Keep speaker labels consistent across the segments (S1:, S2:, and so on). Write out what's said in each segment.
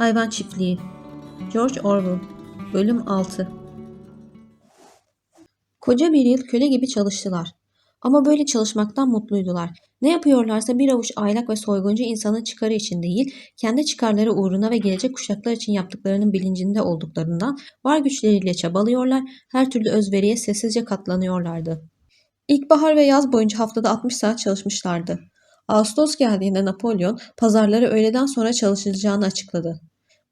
S1: Hayvan Çiftliği George Orwell Bölüm 6 Koca bir yıl köle gibi çalıştılar. Ama böyle çalışmaktan mutluydular. Ne yapıyorlarsa bir avuç aylak ve soyguncu insanın çıkarı için değil, kendi çıkarları uğruna ve gelecek kuşaklar için yaptıklarının bilincinde olduklarından var güçleriyle çabalıyorlar, her türlü özveriye sessizce katlanıyorlardı. İlkbahar ve yaz boyunca haftada 60 saat çalışmışlardı. Ağustos geldiğinde Napolyon pazarları öğleden sonra çalışılacağını açıkladı.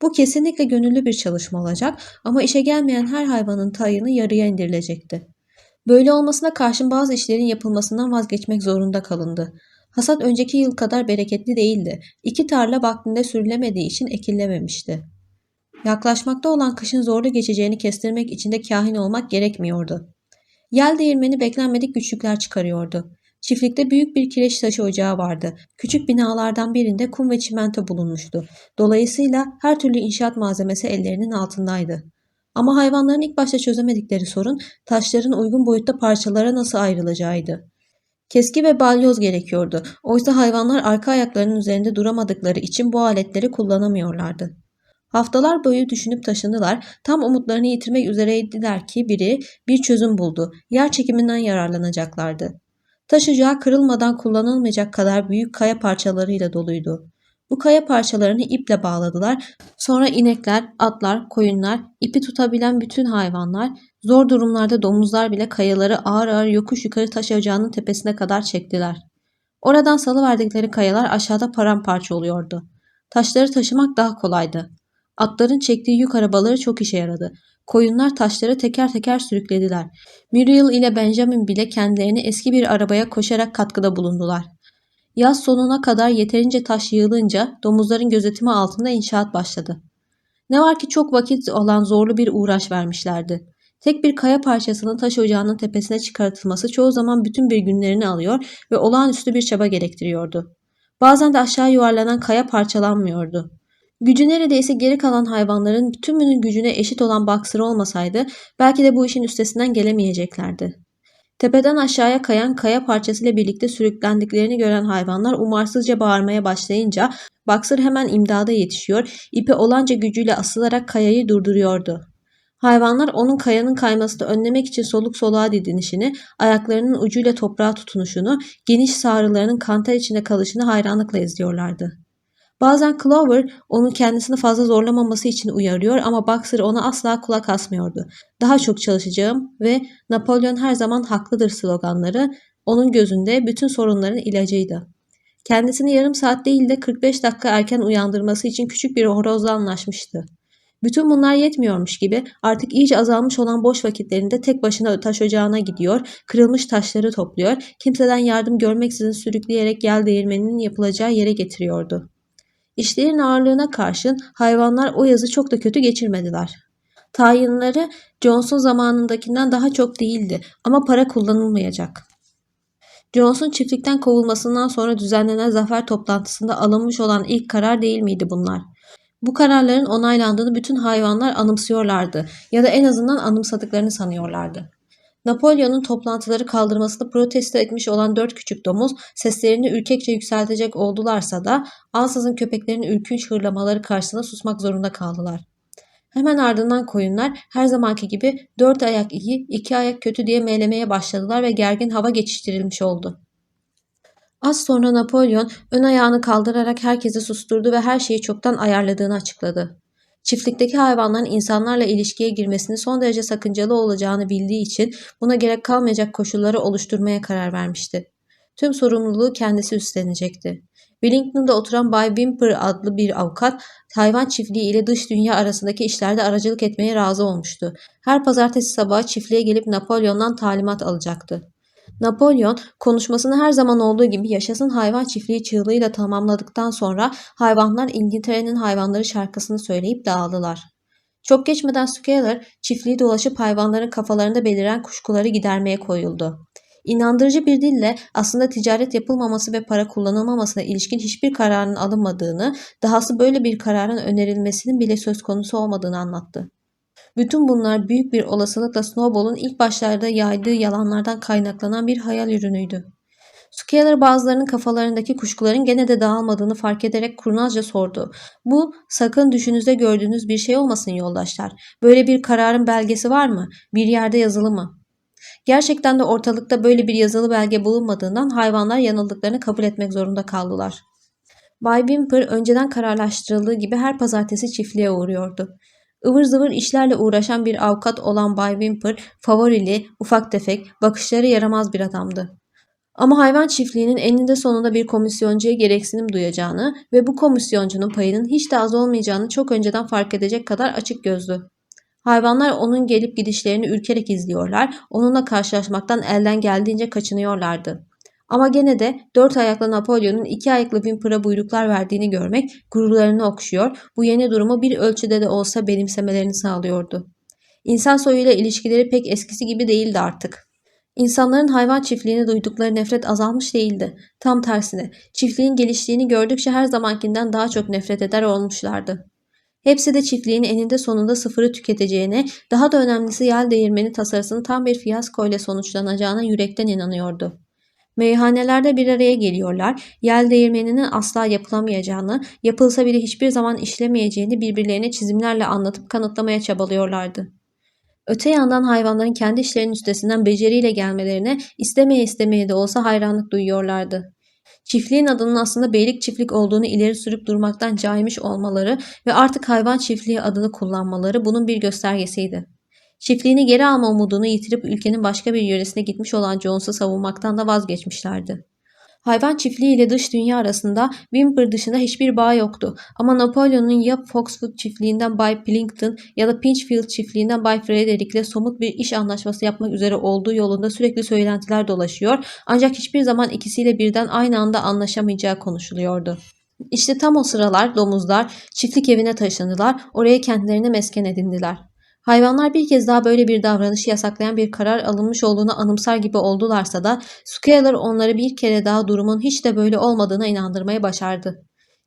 S1: Bu kesinlikle gönüllü bir çalışma olacak ama işe gelmeyen her hayvanın tayını yarıya indirilecekti. Böyle olmasına karşın bazı işlerin yapılmasından vazgeçmek zorunda kalındı. Hasat önceki yıl kadar bereketli değildi. İki tarla vaktinde sürülemediği için ekillememişti. Yaklaşmakta olan kışın zorlu geçeceğini kestirmek için de kahin olmak gerekmiyordu. Yel değirmeni beklenmedik güçlükler çıkarıyordu. Çiftlikte büyük bir kireç taşı ocağı vardı. Küçük binalardan birinde kum ve çimento bulunmuştu. Dolayısıyla her türlü inşaat malzemesi ellerinin altındaydı. Ama hayvanların ilk başta çözemedikleri sorun taşların uygun boyutta parçalara nasıl ayrılacağıydı. Keski ve balyoz gerekiyordu. Oysa hayvanlar arka ayaklarının üzerinde duramadıkları için bu aletleri kullanamıyorlardı. Haftalar boyu düşünüp taşındılar. Tam umutlarını yitirmek üzereydiler ki biri bir çözüm buldu. Yer çekiminden yararlanacaklardı. Taş ocağı kırılmadan kullanılmayacak kadar büyük kaya parçalarıyla doluydu. Bu kaya parçalarını iple bağladılar. Sonra inekler, atlar, koyunlar, ipi tutabilen bütün hayvanlar, zor durumlarda domuzlar bile kayaları ağır ağır yokuş yukarı taş ocağının tepesine kadar çektiler. Oradan salıverdikleri kayalar aşağıda paramparça oluyordu. Taşları taşımak daha kolaydı. Atların çektiği yük arabaları çok işe yaradı. Koyunlar taşları teker teker sürüklediler. Muriel ile Benjamin bile kendilerini eski bir arabaya koşarak katkıda bulundular. Yaz sonuna kadar yeterince taş yığılınca domuzların gözetimi altında inşaat başladı. Ne var ki çok vakit olan zorlu bir uğraş vermişlerdi. Tek bir kaya parçasının taş ocağının tepesine çıkartılması çoğu zaman bütün bir günlerini alıyor ve olağanüstü bir çaba gerektiriyordu. Bazen de aşağı yuvarlanan kaya parçalanmıyordu. Gücü neredeyse geri kalan hayvanların tümünün gücüne eşit olan Boxer olmasaydı belki de bu işin üstesinden gelemeyeceklerdi. Tepeden aşağıya kayan kaya parçasıyla birlikte sürüklendiklerini gören hayvanlar umarsızca bağırmaya başlayınca Boxer hemen imdada yetişiyor, ipi olanca gücüyle asılarak kayayı durduruyordu. Hayvanlar onun kayanın kaymasını önlemek için soluk soluğa didinişini, ayaklarının ucuyla toprağa tutunuşunu, geniş sağrılarının kantar içinde kalışını hayranlıkla izliyorlardı. Bazen Clover onu kendisini fazla zorlamaması için uyarıyor ama Boxer ona asla kulak asmıyordu. Daha çok çalışacağım ve Napolyon her zaman haklıdır sloganları onun gözünde bütün sorunların ilacıydı. Kendisini yarım saat değil de 45 dakika erken uyandırması için küçük bir horozla anlaşmıştı. Bütün bunlar yetmiyormuş gibi artık iyice azalmış olan boş vakitlerinde tek başına taş ocağına gidiyor, kırılmış taşları topluyor, kimseden yardım görmeksizin sürükleyerek yel değirmeninin yapılacağı yere getiriyordu. İşlerin ağırlığına karşın hayvanlar o yazı çok da kötü geçirmediler. Tayinleri Johnson zamanındakinden daha çok değildi ama para kullanılmayacak. Johnson çiftlikten kovulmasından sonra düzenlenen zafer toplantısında alınmış olan ilk karar değil miydi bunlar? Bu kararların onaylandığını bütün hayvanlar anımsıyorlardı ya da en azından anımsadıklarını sanıyorlardı. Napolyon'un toplantıları kaldırmasını protesto etmiş olan dört küçük domuz seslerini ürkekçe yükseltecek oldularsa da ansızın köpeklerin ürkünç hırlamaları karşısında susmak zorunda kaldılar. Hemen ardından koyunlar her zamanki gibi dört ayak iyi, iki ayak kötü diye meylemeye başladılar ve gergin hava geçiştirilmiş oldu. Az sonra Napolyon ön ayağını kaldırarak herkesi susturdu ve her şeyi çoktan ayarladığını açıkladı. Çiftlikteki hayvanların insanlarla ilişkiye girmesini son derece sakıncalı olacağını bildiği için buna gerek kalmayacak koşulları oluşturmaya karar vermişti. Tüm sorumluluğu kendisi üstlenecekti. Wellington'da oturan Bay Wimper adlı bir avukat, hayvan çiftliği ile dış dünya arasındaki işlerde aracılık etmeye razı olmuştu. Her pazartesi sabahı çiftliğe gelip Napolyon'dan talimat alacaktı. Napolyon konuşmasını her zaman olduğu gibi yaşasın hayvan çiftliği çığlığıyla tamamladıktan sonra hayvanlar İngiltere'nin hayvanları şarkısını söyleyip dağıldılar. Çok geçmeden Scaler çiftliği dolaşıp hayvanların kafalarında beliren kuşkuları gidermeye koyuldu. İnandırıcı bir dille aslında ticaret yapılmaması ve para kullanılmamasına ilişkin hiçbir kararın alınmadığını, dahası böyle bir kararın önerilmesinin bile söz konusu olmadığını anlattı. Bütün bunlar büyük bir olasılıkla Snowball'un ilk başlarda yaydığı yalanlardan kaynaklanan bir hayal ürünüydü. Scalar bazılarının kafalarındaki kuşkuların gene de dağılmadığını fark ederek kurnazca sordu. Bu sakın düşünüzde gördüğünüz bir şey olmasın yoldaşlar. Böyle bir kararın belgesi var mı? Bir yerde yazılı mı? Gerçekten de ortalıkta böyle bir yazılı belge bulunmadığından hayvanlar yanıldıklarını kabul etmek zorunda kaldılar. Bay Wimper önceden kararlaştırıldığı gibi her pazartesi çiftliğe uğruyordu. Ivır zıvır işlerle uğraşan bir avukat olan Bay Wimper favorili, ufak tefek, bakışları yaramaz bir adamdı. Ama hayvan çiftliğinin eninde sonunda bir komisyoncuya gereksinim duyacağını ve bu komisyoncunun payının hiç de az olmayacağını çok önceden fark edecek kadar açık gözlü. Hayvanlar onun gelip gidişlerini ürkerek izliyorlar, onunla karşılaşmaktan elden geldiğince kaçınıyorlardı. Ama gene de dört ayaklı Napolyon'un iki ayaklı Wimper'a buyruklar verdiğini görmek gururlarını okşuyor, bu yeni durumu bir ölçüde de olsa benimsemelerini sağlıyordu. İnsan soyuyla ilişkileri pek eskisi gibi değildi artık. İnsanların hayvan çiftliğine duydukları nefret azalmış değildi. Tam tersine, çiftliğin geliştiğini gördükçe her zamankinden daha çok nefret eder olmuşlardı. Hepsi de çiftliğin eninde sonunda sıfırı tüketeceğine, daha da önemlisi yel değirmeni tasarısının tam bir fiyasko ile sonuçlanacağına yürekten inanıyordu. Meyhanelerde bir araya geliyorlar, yel değirmeninin asla yapılamayacağını, yapılsa bile hiçbir zaman işlemeyeceğini birbirlerine çizimlerle anlatıp kanıtlamaya çabalıyorlardı. Öte yandan hayvanların kendi işlerinin üstesinden beceriyle gelmelerine istemeye istemeye de olsa hayranlık duyuyorlardı. Çiftliğin adının aslında beylik çiftlik olduğunu ileri sürüp durmaktan caymış olmaları ve artık hayvan çiftliği adını kullanmaları bunun bir göstergesiydi. Çiftliğini geri alma umudunu yitirip ülkenin başka bir yöresine gitmiş olan Jones'u savunmaktan da vazgeçmişlerdi. Hayvan çiftliği ile dış dünya arasında Wimper dışında hiçbir bağ yoktu. Ama Napolyon'un ya Foxwood çiftliğinden Bay Plinkton ya da Pinchfield çiftliğinden Bay Frederick'le somut bir iş anlaşması yapmak üzere olduğu yolunda sürekli söylentiler dolaşıyor. Ancak hiçbir zaman ikisiyle birden aynı anda anlaşamayacağı konuşuluyordu. İşte tam o sıralar domuzlar çiftlik evine taşındılar, oraya kendilerine mesken edindiler. Hayvanlar bir kez daha böyle bir davranışı yasaklayan bir karar alınmış olduğunu anımsar gibi oldularsa da Scalar onları bir kere daha durumun hiç de böyle olmadığına inandırmaya başardı.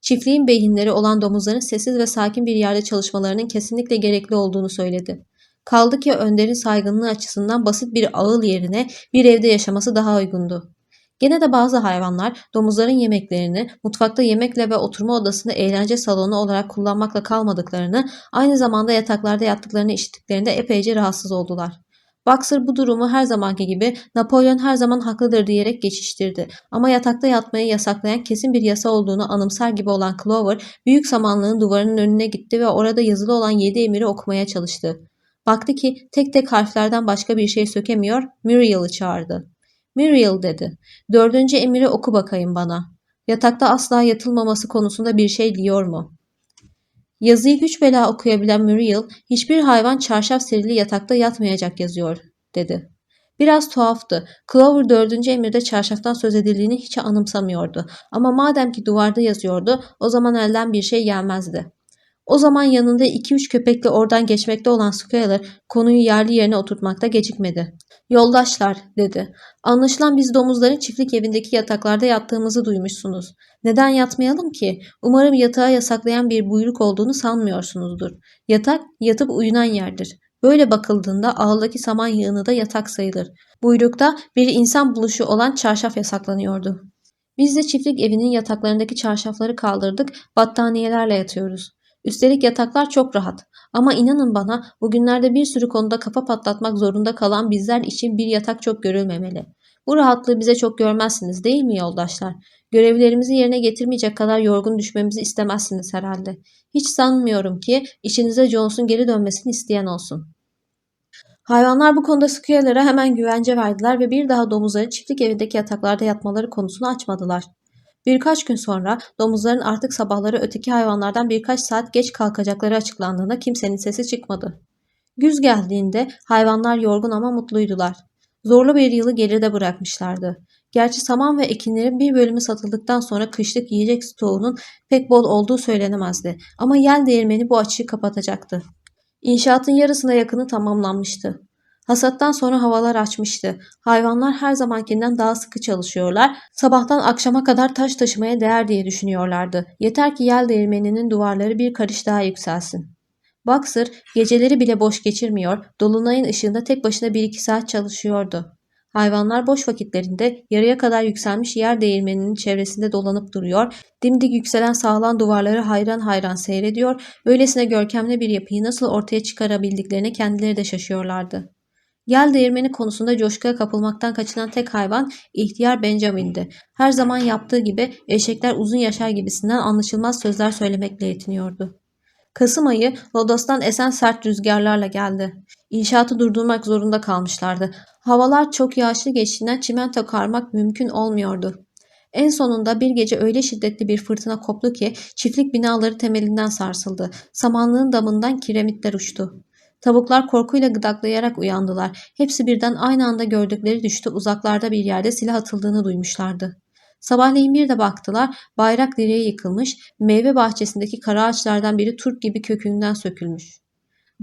S1: Çiftliğin beyinleri olan domuzların sessiz ve sakin bir yerde çalışmalarının kesinlikle gerekli olduğunu söyledi. Kaldı ki Önder'in saygınlığı açısından basit bir ağıl yerine bir evde yaşaması daha uygundu. Gene de bazı hayvanlar domuzların yemeklerini mutfakta yemekle ve oturma odasında eğlence salonu olarak kullanmakla kalmadıklarını, aynı zamanda yataklarda yattıklarını işittiklerinde epeyce rahatsız oldular. Boxer bu durumu her zamanki gibi Napolyon her zaman haklıdır diyerek geçiştirdi. Ama yatakta yatmayı yasaklayan kesin bir yasa olduğunu anımsar gibi olan Clover, büyük samanlığın duvarının önüne gitti ve orada yazılı olan yedi emiri okumaya çalıştı. Baktı ki tek tek harflerden başka bir şey sökemiyor, Muriel'ı çağırdı. Muriel dedi. Dördüncü emiri oku bakayım bana. Yatakta asla yatılmaması konusunda bir şey diyor mu? Yazıyı güç bela okuyabilen Muriel, hiçbir hayvan çarşaf serili yatakta yatmayacak yazıyor, dedi. Biraz tuhaftı. Clover dördüncü emirde çarşaftan söz edildiğini hiç anımsamıyordu. Ama madem ki duvarda yazıyordu, o zaman elden bir şey gelmezdi. O zaman yanında iki üç köpekle oradan geçmekte olan Squealer konuyu yerli yerine oturtmakta gecikmedi. Yoldaşlar dedi. Anlaşılan biz domuzların çiftlik evindeki yataklarda yattığımızı duymuşsunuz. Neden yatmayalım ki? Umarım yatağı yasaklayan bir buyruk olduğunu sanmıyorsunuzdur. Yatak yatıp uyunan yerdir. Böyle bakıldığında ağıldaki saman yığını da yatak sayılır. Buyrukta bir insan buluşu olan çarşaf yasaklanıyordu. Biz de çiftlik evinin yataklarındaki çarşafları kaldırdık, battaniyelerle yatıyoruz. Üstelik yataklar çok rahat. Ama inanın bana bugünlerde bir sürü konuda kafa patlatmak zorunda kalan bizler için bir yatak çok görülmemeli. Bu rahatlığı bize çok görmezsiniz değil mi yoldaşlar? Görevlerimizi yerine getirmeyecek kadar yorgun düşmemizi istemezsiniz herhalde. Hiç sanmıyorum ki işinize Jones'un geri dönmesini isteyen olsun. Hayvanlar bu konuda Squealer'a hemen güvence verdiler ve bir daha domuzları çiftlik evindeki yataklarda yatmaları konusunu açmadılar. Birkaç gün sonra domuzların artık sabahları öteki hayvanlardan birkaç saat geç kalkacakları açıklandığında kimsenin sesi çıkmadı. Güz geldiğinde hayvanlar yorgun ama mutluydular. Zorlu bir yılı geride bırakmışlardı. Gerçi saman ve ekinlerin bir bölümü satıldıktan sonra kışlık yiyecek stoğunun pek bol olduğu söylenemezdi. Ama yel değirmeni bu açığı kapatacaktı. İnşaatın yarısına yakını tamamlanmıştı. Hasattan sonra havalar açmıştı. Hayvanlar her zamankinden daha sıkı çalışıyorlar. Sabahtan akşama kadar taş taşımaya değer diye düşünüyorlardı. Yeter ki yel değirmeninin duvarları bir karış daha yükselsin. Boxer geceleri bile boş geçirmiyor, dolunayın ışığında tek başına bir iki saat çalışıyordu. Hayvanlar boş vakitlerinde yarıya kadar yükselmiş yer değirmeninin çevresinde dolanıp duruyor, dimdik yükselen sağlam duvarları hayran hayran seyrediyor, böylesine görkemli bir yapıyı nasıl ortaya çıkarabildiklerine kendileri de şaşıyorlardı. Yel değirmeni konusunda coşkuya kapılmaktan kaçınan tek hayvan ihtiyar Benjamin'di. Her zaman yaptığı gibi eşekler uzun yaşar gibisinden anlaşılmaz sözler söylemekle yetiniyordu. Kasım ayı Lodos'tan esen sert rüzgarlarla geldi. İnşaatı durdurmak zorunda kalmışlardı. Havalar çok yağışlı geçtiğinden çimento karmak mümkün olmuyordu. En sonunda bir gece öyle şiddetli bir fırtına koptu ki çiftlik binaları temelinden sarsıldı. Samanlığın damından kiremitler uçtu. Tavuklar korkuyla gıdaklayarak uyandılar. Hepsi birden aynı anda gördükleri düştü uzaklarda bir yerde silah atıldığını duymuşlardı. Sabahleyin bir de baktılar bayrak direği yıkılmış, meyve bahçesindeki kara ağaçlardan biri turp gibi kökünden sökülmüş.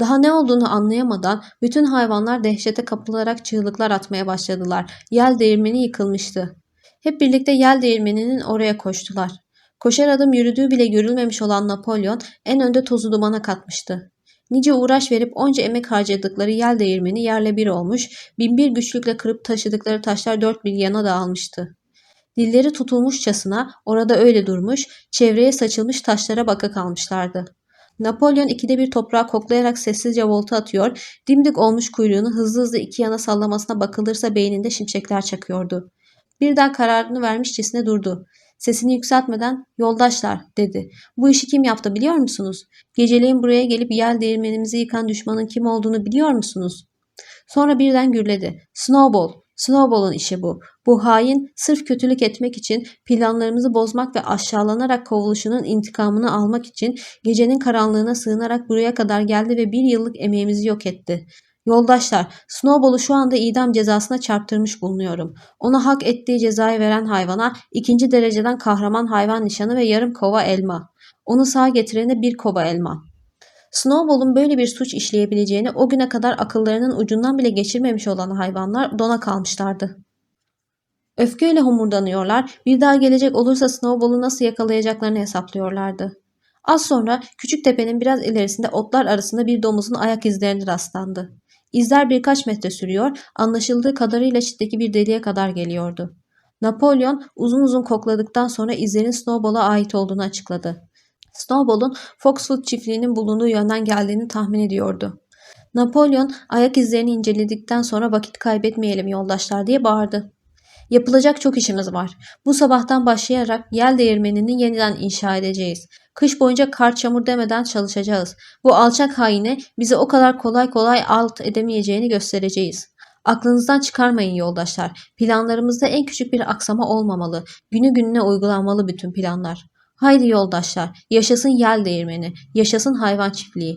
S1: Daha ne olduğunu anlayamadan bütün hayvanlar dehşete kapılarak çığlıklar atmaya başladılar. Yel değirmeni yıkılmıştı. Hep birlikte yel değirmeninin oraya koştular. Koşar adım yürüdüğü bile görülmemiş olan Napolyon en önde tozu dumana katmıştı. Nice uğraş verip onca emek harcadıkları yel değirmeni yerle bir olmuş, binbir güçlükle kırıp taşıdıkları taşlar dört bir yana dağılmıştı. Dilleri tutulmuşçasına orada öyle durmuş, çevreye saçılmış taşlara baka kalmışlardı. Napolyon ikide bir toprağı koklayarak sessizce volta atıyor, dimdik olmuş kuyruğunu hızlı hızlı iki yana sallamasına bakılırsa beyninde şimşekler çakıyordu. Birden kararını vermişçesine durdu. Sesini yükseltmeden yoldaşlar dedi. Bu işi kim yaptı biliyor musunuz? Geceleyin buraya gelip yel değirmenimizi yıkan düşmanın kim olduğunu biliyor musunuz? Sonra birden gürledi. Snowball, Snowball'un işi bu. Bu hain sırf kötülük etmek için planlarımızı bozmak ve aşağılanarak kovuluşunun intikamını almak için gecenin karanlığına sığınarak buraya kadar geldi ve bir yıllık emeğimizi yok etti. Yoldaşlar, Snowball'u şu anda idam cezasına çarptırmış bulunuyorum. Ona hak ettiği cezayı veren hayvana ikinci dereceden kahraman hayvan nişanı ve yarım kova elma. Onu sağ getirene bir kova elma. Snowball'un böyle bir suç işleyebileceğini o güne kadar akıllarının ucundan bile geçirmemiş olan hayvanlar dona kalmışlardı. Öfkeyle homurdanıyorlar, bir daha gelecek olursa Snowball'u nasıl yakalayacaklarını hesaplıyorlardı. Az sonra küçük tepenin biraz ilerisinde otlar arasında bir domuzun ayak izlerine rastlandı. İzler birkaç metre sürüyor, anlaşıldığı kadarıyla çitteki bir deliğe kadar geliyordu. Napolyon uzun uzun kokladıktan sonra izlerin Snowball'a ait olduğunu açıkladı. Snowball'un Foxwood çiftliğinin bulunduğu yönden geldiğini tahmin ediyordu. Napolyon ayak izlerini inceledikten sonra vakit kaybetmeyelim yoldaşlar diye bağırdı. Yapılacak çok işimiz var. Bu sabahtan başlayarak yel değirmenini yeniden inşa edeceğiz. Kış boyunca kar çamur demeden çalışacağız. Bu alçak haine bizi o kadar kolay kolay alt edemeyeceğini göstereceğiz. Aklınızdan çıkarmayın yoldaşlar. Planlarımızda en küçük bir aksama olmamalı. Günü gününe uygulanmalı bütün planlar. Haydi yoldaşlar, yaşasın yel değirmeni, yaşasın hayvan çiftliği.